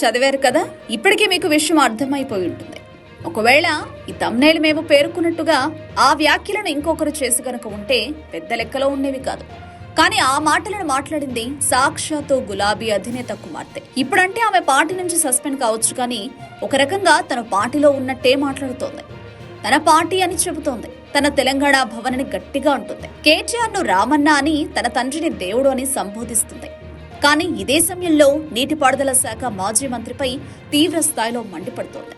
చదివారు కదా ఇప్పటికే మీకు విషయం అర్థమైపోయి ఉంటుంది. ఒకవేళ ఈ తమ్నేలు మేము పేర్కొన్నట్టుగా ఆ వ్యాఖ్యలను ఇంకొకరు చేసి గనక ఉంటే పెద్ద లెక్కలో ఉండేవి కాదు. కానీ ఆ మాటలను మాట్లాడింది సాక్షాతో గులాబీ అధినేత కుమార్తె. ఇప్పుడంటే ఆమె పార్టీ నుంచి సస్పెండ్ కావచ్చు కానీ ఒక రకంగా తన పార్టీలో ఉన్నట్టే మాట్లాడుతోంది. తన పార్టీ అని చెబుతోంది. తన తెలంగాణ భవనని గట్టిగా ఉంటుంది కేటీఆర్ను రామన్న అని తన తండ్రిని దేవుడు అని సంబోధిస్తుంది. కానీ ఇదే సమయంలో నీటిపారుదల శాఖ మాజీ మంత్రిపై తీవ్ర స్థాయిలో మండిపడుతోంది.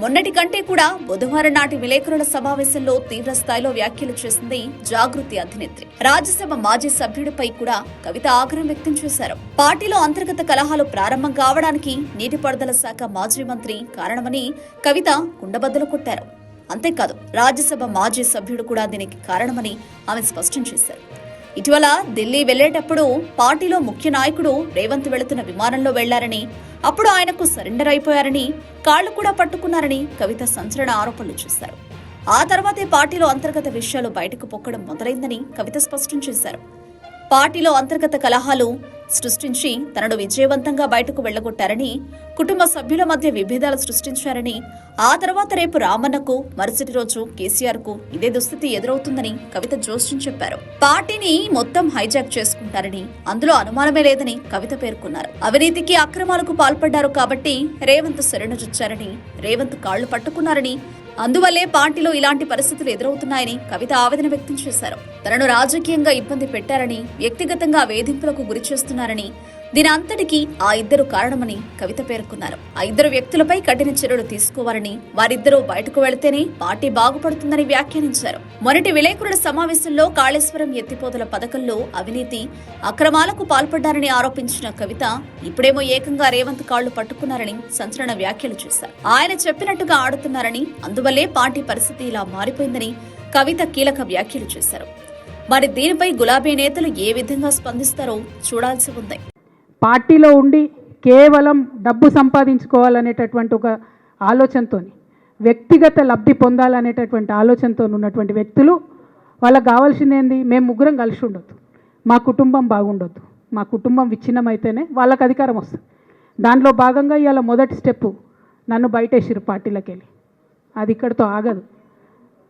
మొన్నటి కంటే కూడా బుధవారం నాటి విలేకరుల సమావేశంలో తీవ్ర స్థాయిలో వ్యాఖ్యలు చేసింది జాగృతి అధినేత్రి. రాజ్యసభ మాజీ సభ్యుడిపై కూడా కవిత ఆగ్రహం వ్యక్తం చేశారు. పార్టీలో అంతర్గత కలహాలు ప్రారంభం కావడానికి నీటిపారుదల శాఖ మాజీ మంత్రి కారణమని కవిత కుండబద్దలు కొట్టారు. అంతేకాదు రాజ్యసభ మాజీ సభ్యుడు కూడా దీనికి కారణమని ఆమె స్పష్టం చేశారు. ఇటీవల ఢిల్లీ వెళ్ళేటప్పుడు పార్టీలో ముఖ్య నాయకుడు రేవంత్ వెళుతున్న విమానంలో వెళ్ళారని అప్పుడు ఆయనకు సరెండర్ అయిపోయారని కాళ్ళు కూడా పట్టుకున్నారని కవిత సంచలన ఆరోపణలు చేశారు. ఆ తర్వాతే పార్టీలో అంతర్గత విషయాలు బయటకు పొక్కడం మొదలైందని కవిత స్పష్టం చేశారు. పార్టీలో అంతర్గత కలహాలు సృష్టించి తనను విజయవంతంగా బయటకు వెళ్ళగొట్టారని కుటుంబ సభ్యుల మధ్య విభేదాలు సృష్టించారని ఆ తర్వాత రేపు రామన్నకు మరుసటి రోజు కేసీఆర్కు ఇదే దుస్థితి ఎదురవుతుందని కవిత జోస్టిన్ చెప్పారు. పార్టీని మొత్తం హైజాక్ చేసుకుంటారని అందులో అనుమానమే లేదని కవిత పేర్కొన్నారు. అవినీతికి అక్రమాలకు పాల్పడ్డారు కాబట్టి రేవంత్ శరణుజొచ్చారని రేవంత్ కాళ్ళు పట్టుకున్నారని అందువల్లే పార్టీలో ఇలాంటి పరిస్థితులు ఎదురవుతున్నాయని కవిత ఆవేదన వ్యక్తం చేశారు. తనను రాజకీయంగా ఇబ్బంది పెట్టారని వ్యక్తిగతంగా వేధింపులకు గురి చేస్తున్నారని దీని అంతటికీ ఆ ఇద్దరు కారణమని కవిత పేర్కొన్నారు. ఆ ఇద్దరు వ్యక్తులపై కఠిన చర్యలు తీసుకోవాలని వారిద్దరూ బయటకు వెళితేనే పార్టీ బాగుపడుతుందని వ్యాఖ్యానించారు. మొన్నటి విలేకరుల సమావేశంలో కాళేశ్వరం ఎత్తిపోతల పథకంలో అవినీతి అక్రమాలకు పాల్పడ్డారని ఆరోపించిన కవిత ఇప్పుడేమో ఏకంగా రేవంత్ కాళ్ళు పట్టుకున్నారని సంచలన వ్యాఖ్యలు చేశారు. ఆయన చెప్పినట్టుగా ఆడుతున్నారని అందువల్లే పార్టీ పరిస్థితి ఇలా మారిపోయిందని కవిత కీలక వ్యాఖ్యలు చేశారు. మరి దీనిపై గులాబీ నేతలు ఏ విధంగా స్పందిస్తారో చూడాల్సి ఉంది. పార్టీలో ఉండి కేవలం డబ్బు సంపాదించుకోవాలనేటటువంటి ఒక ఆలోచనతో వ్యక్తిగత లబ్ధి పొందాలనేటటువంటి ఆలోచనతో ఉన్నటువంటి వ్యక్తులు వాళ్ళకి కావాల్సింది ఏంది? మేము ముగ్గురం కలిసి ఉండొద్దు. మా కుటుంబం బాగుండొద్దు. మా కుటుంబం విచ్ఛిన్నమైతేనే వాళ్ళకి అధికారం వస్తుంది. దాంట్లో భాగంగా ఇవాళ మొదటి స్టెప్పు నన్ను బయటేసిరు పార్టీలోకి వెళ్ళి అది ఇక్కడితో ఆగదు.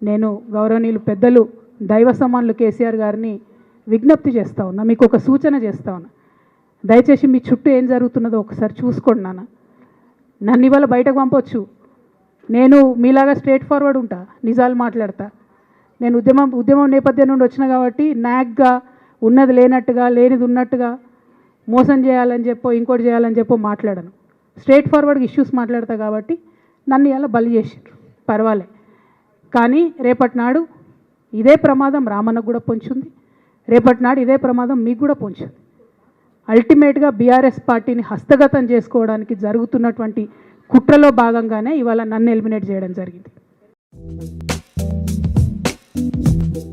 నేను గౌరవనీయులు పెద్దలు దైవ సమానులు కేసీఆర్ గారిని విజ్ఞప్తి చేస్తా ఉన్నా మీకు ఒక సూచన చేస్తా ఉన్నా. దయచేసి మీ చుట్టూ ఏం జరుగుతున్నదో ఒకసారి చూసుకోండి నాన్న. నన్ను ఇవాళ బయటకు పంపొచ్చు. నేను మీలాగా స్ట్రేట్ ఫార్వర్డ్ ఉంటా నిజాలు మాట్లాడతా. నేను ఉద్యమం ఉద్యమం నేపథ్యం నుండి వచ్చిన కాబట్టి నాగ్గా ఉన్నది లేనట్టుగా లేనిది ఉన్నట్టుగా మోసం చేయాలని చెప్పో ఇంకోటి చేయాలని చెప్పో మాట్లాడను. స్ట్రేట్ ఫార్వర్డ్గా ఇష్యూస్ మాట్లాడతా కాబట్టి నన్ను ఇలా బలి చేసిండ్రు. పర్వాలే. కానీ రేపటి నాడు ఇదే ప్రమాదం రామన్నకు కూడా పొంచుంది. రేపటి నాడు ఇదే ప్రమాదం మీకు కూడా పొంచుంది. అల్టిమేట్గా బీఆర్ఎస్ పార్టీని హస్తగతం చేసుకోవడానికి జరుగుతున్నటువంటి కుట్రలో భాగంగానే ఇవాళ నన్ను ఎలిమినేట్ చేయడం జరిగింది.